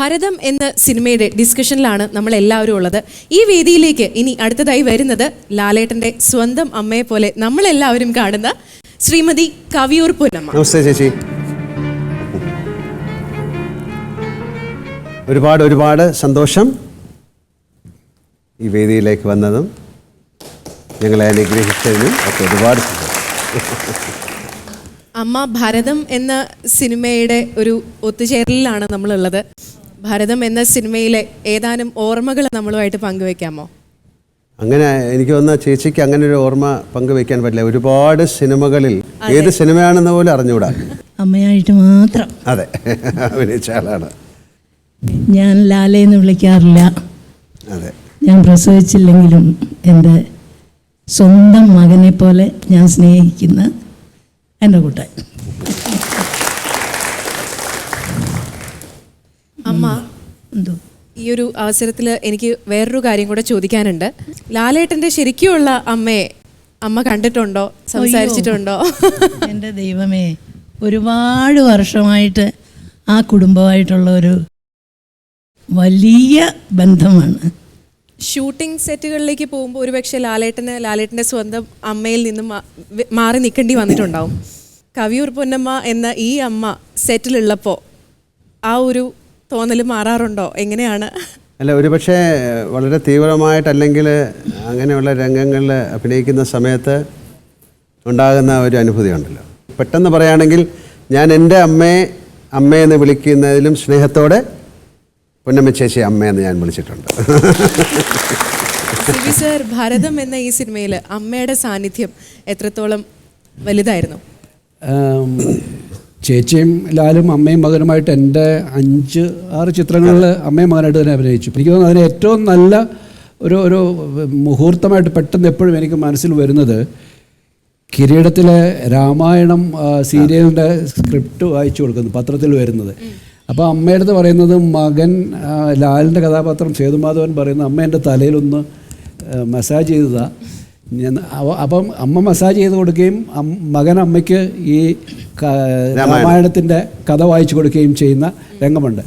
ഭാരതം എന്ന സിനിമയുടെ ഡിസ്കഷനിലാണ് നമ്മൾ എല്ലാവരും ഉള്ളത്. ഈ വേദിയിലേക്ക് ഇനി അടുത്തതായി വരുന്നത് ലാലേട്ടന്റെ സ്വന്തം അമ്മയെ പോലെ നമ്മളെല്ലാവരും കാണുന്ന ശ്രീമതി കവിയൂർ പൊന്നമ്മ. നമസ്തേ ചേച്ചി. ഒരുപാട് ഒരുപാട് സന്തോഷം ഈ വേദിയിലേക്ക് വന്നതും ഞങ്ങളെ അനുഗ്രഹിച്ചതിനും ഒക്കെ ഒരുപാട് സന്തോഷം. അമ്മ ഭാരതം എന്ന സിനിമയുടെ ഒരു ഒത്തുചേരലിലാണ് നമ്മളുള്ളത്. ഭാരതം എന്ന സിനിമയിലെ ഏതാനും ഓർമ്മകൾ നമ്മളുമായിട്ട് പങ്കുവെക്കാമോ? അങ്ങനെ എനിക്ക് വന്ന ചേച്ചിക്ക് അങ്ങനെ ഒരു ഓർമ്മ പങ്കുവെക്കാൻ പറ്റില്ല. ഒരുപാട് സിനിമകളിൽ ഏത് സിനിമയാണെന്ന് പോലും അറിഞ്ഞുകൂടാ. അമ്മയായിട്ട് മാത്രം. അതെ. അഭിനയിച്ച ആളാണ്. ഞാൻ ലാലേന്ന് വിളിക്കാറില്ല. അതെ. ഞാൻ പ്രസവിച്ചില്ലെങ്കിലും എന്റെ സ്വന്തം മകനെ പോലെ ഞാൻ സ്നേഹിക്കുന്ന എന്റെ കൂട്ടൻ അമ്മ എന്തോ? ഈ ഒരു അവസരത്തിൽ എനിക്ക് വേറൊരു കാര്യം കൂടെ ചോദിക്കാനുണ്ട്. ലാലേട്ടന്റെ ശരിക്കുമുള്ള അമ്മയെ അമ്മ കണ്ടിട്ടുണ്ടോ? സംസാരിച്ചിട്ടുണ്ടോ? എന്റെ ദൈവമേ ഒരുപാട് വർഷമായിട്ട് ആ കുടുംബമായിട്ടുള്ള ഒരു വലിയ ബന്ധമാണ്. ഷൂട്ടിംഗ് സെറ്റുകളിലേക്ക് പോകുമ്പോൾ ഒരുപക്ഷെ ലാലേട്ടന് ലാലേട്ടന്റെ സ്വന്തം അമ്മയിൽ നിന്നും മാറി നിൽക്കേണ്ടി വന്നിട്ടുണ്ടാവും. കവിയൂർ പൊന്നമ്മ എന്ന ഈ അമ്മ സെറ്റിലുള്ളപ്പോൾ ആ ഒരു തോന്നൽ മാറാറുണ്ടോ? എങ്ങനെയാണ്? അല്ല ഒരുപക്ഷെ വളരെ തീവ്രമായിട്ടല്ലെങ്കിൽ അങ്ങനെയുള്ള രംഗങ്ങളിൽ അഭിനയിക്കുന്ന സമയത്ത് ഉണ്ടാകുന്ന ഒരു അനുഭൂതി ഉണ്ടല്ലോ. പെട്ടെന്ന് പറയുകയാണെങ്കിൽ ഞാൻ എന്റെ അമ്മയെ അമ്മയെന്ന് വിളിക്കുന്നതിലും സ്നേഹത്തോടെ പൊന്നമ്മ ചേച്ചി അമ്മയെന്ന് ഞാൻ വിളിച്ചിട്ടുണ്ട്. സർ ഭാരതം എന്ന ഈ സിനിമയിൽ അമ്മയുടെ സാന്നിധ്യം എത്രത്തോളം വലുതായിരുന്നു? ചേച്ചിയും ലാലും അമ്മയും മകനുമായിട്ട് എന്റെ അഞ്ച് ആറ് ചിത്രങ്ങളിൽ അമ്മയും മകനായിട്ട് തന്നെ അഭിനയിച്ചു. എനിക്ക് തോന്നുന്നു അതിന് ഏറ്റവും നല്ല ഒരു ഒരു മുഹൂർത്തമായിട്ട് പെട്ടെന്ന് എപ്പോഴും എനിക്ക് മനസ്സിൽ വരുന്നത് കിരീടത്തിലെ രാമായണം സീരിയലിന്റെ സ്ക്രിപ്റ്റ് വായിച്ചു കൊടുക്കുന്നു പത്രത്തിൽ വരുന്നത്. അപ്പോൾ അമ്മയുടെ അടുത്ത് പറയുന്നത് മകൻ ലാലിന്റെ കഥാപാത്രം സേതുമാധവൻ പറയുന്നത് അമ്മ എന്റെ തലയിലൊന്ന് മസാജ് ചെയ്തതാ. ഞാൻ അപ്പം അമ്മ മസാജ് ചെയ്ത് കൊടുക്കുകയും മകൻ അമ്മയ്ക്ക് ഈ രാമായണത്തിന്റെ കഥ വായിച്ചു കൊടുക്കുകയും ചെയ്യുന്ന രംഗമുണ്ട്.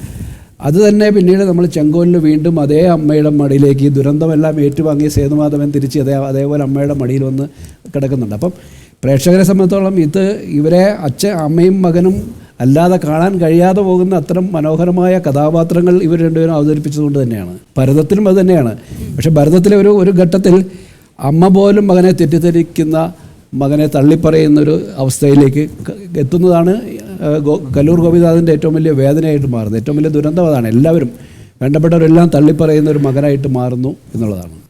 അത് തന്നെ പിന്നീട് നമ്മൾ ചെങ്കോലിൽ വീണ്ടും അതേ അമ്മയുടെ മടിയിലേക്ക് ഈ ദുരന്തമെല്ലാം ഏറ്റുവാങ്ങിയ സേതുമാധവൻ തിരിച്ച് അതേ അതേപോലെ അമ്മയുടെ മടിയിൽ വന്ന് കിടക്കുന്നുണ്ട്. അപ്പം പ്രേക്ഷകരെ സംബന്ധിച്ചോളം ഇത് ഇവരെ അച്ഛൻ അമ്മയും മകനും അല്ലാതെ കാണാൻ കഴിയാതെ പോകുന്ന അത്തരം മനോഹരമായ കഥാപാത്രങ്ങൾ ഇവർ രണ്ടുപേരും അവതരിപ്പിച്ചതുകൊണ്ട് തന്നെയാണ്. ഭരതത്തിലും അത് തന്നെയാണ്. പക്ഷേ ഭരതത്തിലെ ഒരു ഒരു ഘട്ടത്തിൽ അമ്മ പോലും മകനെ തെറ്റിദ്ധരിക്കുന്ന മകനെ തള്ളിപ്പറയുന്ന ഒരു അവസ്ഥയിലേക്ക് എത്തുന്നതാണ് കല്ലൂർ ഗോപിനാഥിന്റെ ഏറ്റവും വലിയ വേദനയായിട്ട് മാറുന്നത്. ഏറ്റവും വലിയ ദുരന്തം അതാണ്. എല്ലാവരും വേണ്ടപ്പെട്ടവരെല്ലാം തള്ളിപ്പറയുന്ന ഒരു മകനായിട്ട് മാറുന്നു എന്നുള്ളതാണ്.